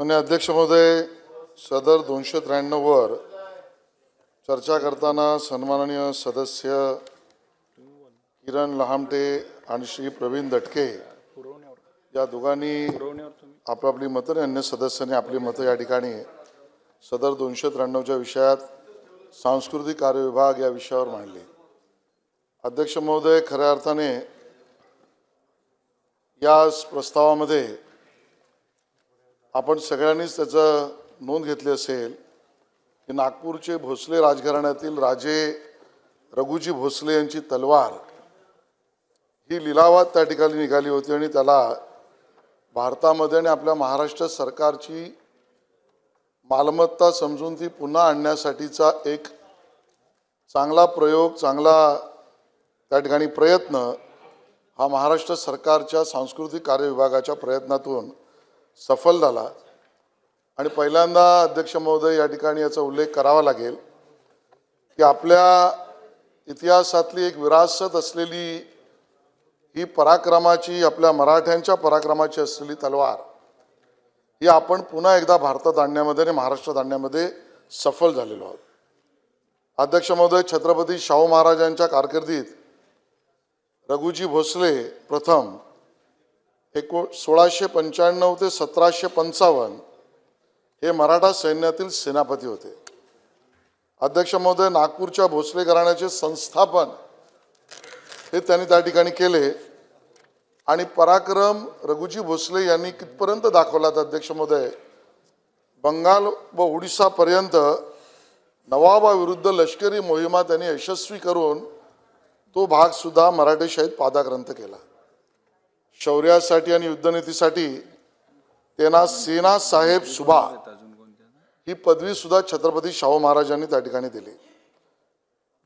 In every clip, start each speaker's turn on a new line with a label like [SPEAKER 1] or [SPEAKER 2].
[SPEAKER 1] मान्य अध्यक्ष महोदय सदर दोनशे त्र्याण्णववर चर्चा करताना सन्माननीय सदस्य किरण लहामटे आणि श्री प्रवीण दटके या दोघांनी आपापली मतं आणि अन्य सदस्यांनी आपली मतं या ठिकाणी सदर दोनशे त्र्याण्णवच्या विषयात सांस्कृतिक कार्य विभाग या विषयावर मांडली. अध्यक्ष महोदय खऱ्या अर्थाने या प्रस्तावामध्ये आपण सगळ्यांनीच त्याचं नोंद घेतली असेल की नागपूरचे भोसले राजघराण्यातील राजे रघुजी भोसले यांची तलवार ही लिलावात त्या ठिकाणी निघाली होती आणि त्याला भारतामध्ये आणि आपल्या महाराष्ट्र सरकारची मालमत्ता समजून ती पुन्हा आणण्यासाठीचा एक चांगला प्रयोग चांगला त्या ठिकाणी प्रयत्न हा महाराष्ट्र सरकारच्या सांस्कृतिक कार्य विभागाच्या प्रयत्नातून सफल झाला. आणि पहिल्यांदा अध्यक्ष महोदय या ठिकाणी याचा उल्लेख करावा लागेल की आपल्या इतिहासातली एक विरासत असलेली ही पराक्रमाची आपल्या मराठ्यांच्या पराक्रमाची असलेली तलवार ही आपण पुन्हा एकदा भारतात आणण्यामध्ये आणि महाराष्ट्रात आणण्यामध्ये सफल झालेलो आहोत. अध्यक्ष महोदय छत्रपती शाहू महाराजांच्या कारकिर्दीत रघुजी भोसले प्रथम एको सोळाशे पंच्याण्णव ते सतराशे पंचावन्न हे मराठा सैन्यातील सेनापती होते. अध्यक्ष महोदय नागपूरच्या भोसले घराण्याचे संस्थापन हे त्यांनी त्या ठिकाणी केले आणि पराक्रम रघुजी भोसले यांनी कितपर्यंत दाखवला अध्यक्ष महोदय? बंगाल व ओडिसापर्यंत नवाबाविरुद्ध लष्करी मोहिमा त्यांनी यशस्वी करून तो भागसुद्धा मराठेशाहीत पादाक्रांत केला. शौर्यासाठी आणि युद्धनीतीसाठी त्यांना सेना साहेब सुभा ही पदवी सुद्धा छत्रपती शाहू महाराजांनी त्या ठिकाणी दिली.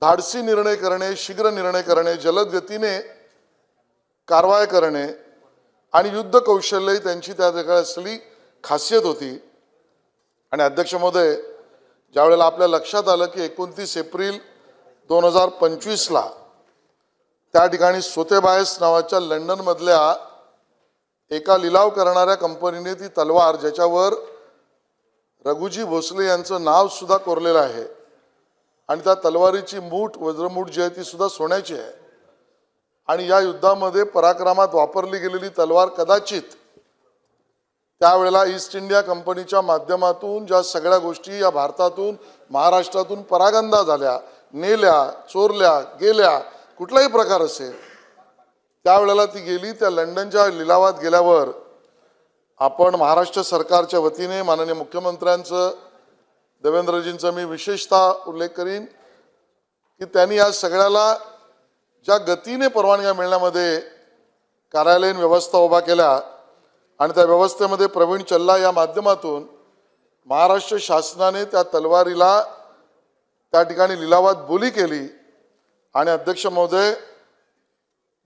[SPEAKER 1] धाडसी निर्णय करणे शीघ्र निर्णय करणे जलद गतीने कारवाई करणे आणि युद्ध कौशल्य त्यांची त्या ठिकाणी असली खासियत होती. आणि अध्यक्ष महोदय ज्यावेळेला आपल्या लक्षात आलं की एकोणतीस एप्रिल दोन हजार पंचवीसला त्या ठिकाणी सोतेबायस नावाच्या लंडनमधल्या एका लिलाव करणाऱ्या कंपनीने ती तलवार ज्याच्यावर रघुजी भोसले यांचं नाव सुद्धा कोरलेलं आहे आणि त्या तलवारीची मूठ वज्रमूठ जी आहे ती सुद्धा सोन्याची आहे. आणि या युद्धामध्ये पराक्रमात वापरली गेलेली तलवार कदाचित त्यावेळेला ईस्ट इंडिया कंपनीच्या माध्यमातून ज्या सगळ्या गोष्टी या भारतातून महाराष्ट्रातून परागंदा झाल्या नेल्या चोरल्या गेल्या कुठलाही प्रकार असेल त्यावेळेला ती गेली त्या लंडनच्या लिलावात गेल्यावर आपण महाराष्ट्र सरकारच्या वतीने माननीय मुख्यमंत्र्यांचं देवेंद्रजींचा मी विशेषतः उल्लेख करीन की त्यांनी या सगळ्याला ज्या गतीने परवानग्या मिळण्यामध्ये कार्यालयीन व्यवस्था उभा केल्या आणि त्या व्यवस्थेमध्ये प्रवीण चल्ला या माध्यमातून महाराष्ट्र शासनाने त्या तलवारीला त्या ठिकाणी लिलावात बोली केली आणि अध्यक्ष महोदय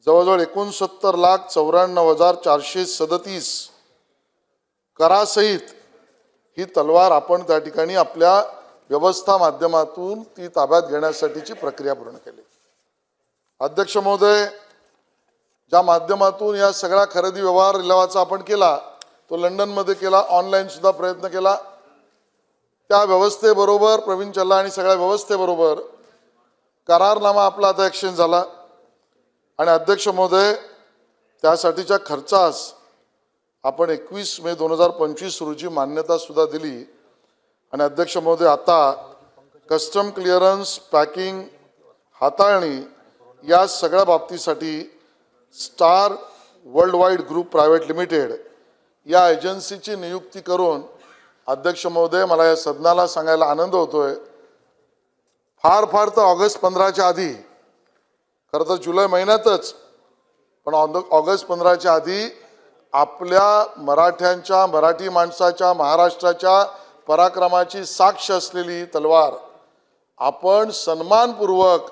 [SPEAKER 1] जवळजवळ एकोणसत्तर लाख चौऱ्याण्णव हजार चारशे सदतीस करासहित ही तलवार आपण त्या ठिकाणी आपल्या व्यवस्था माध्यमातून ती ताब्यात घेण्यासाठीची प्रक्रिया पूर्ण केली. अध्यक्ष महोदय ज्या माध्यमातून या सगळ्या खरेदी व्यवहार लिलावाचा आपण केला तो लंडनमध्ये केला ऑनलाईन सुद्धा प्रयत्न केला. त्या व्यवस्थेबरोबर प्रवीण चल्ला आणि सगळ्या व्यवस्थेबरोबर करारनामा आपला आता एक्सचेंज झाला. आणि अध्यक्ष महोदय त्यासाठीच्या खर्चास आपण एकवीस मे दोन हजार पंचवीस रोजी मान्यतासुद्धा दिली. आणि अध्यक्ष महोदय आता कस्टम क्लिअरन्स पॅकिंग हाताळणी या सगळ्या बाबतीसाठी star world wide group private limited या एजन्सीची नियुक्ती करून अध्यक्ष महोदय मला या सदनाला सांगायला आनंद होतोय. फार फार तर ऑगस्ट पंधराच्या आधी खरं तर जुलै महिन्यातच पण ऑग- ऑगस्ट पंधराच्या आधी आपल्या मराठ्यांच्या मराठी माणसाच्या महाराष्ट्राच्या पराक्रमाची साक्ष असलेली तलवार आपण सन्मानपूर्वक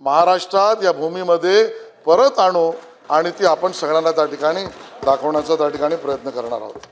[SPEAKER 1] महाराष्ट्रात या भूमीमध्ये परत आणू आणि ती आपण सगळ्यांना त्या ठिकाणी दाखवण्याचा त्या ठिकाणी प्रयत्न करणार आहोत.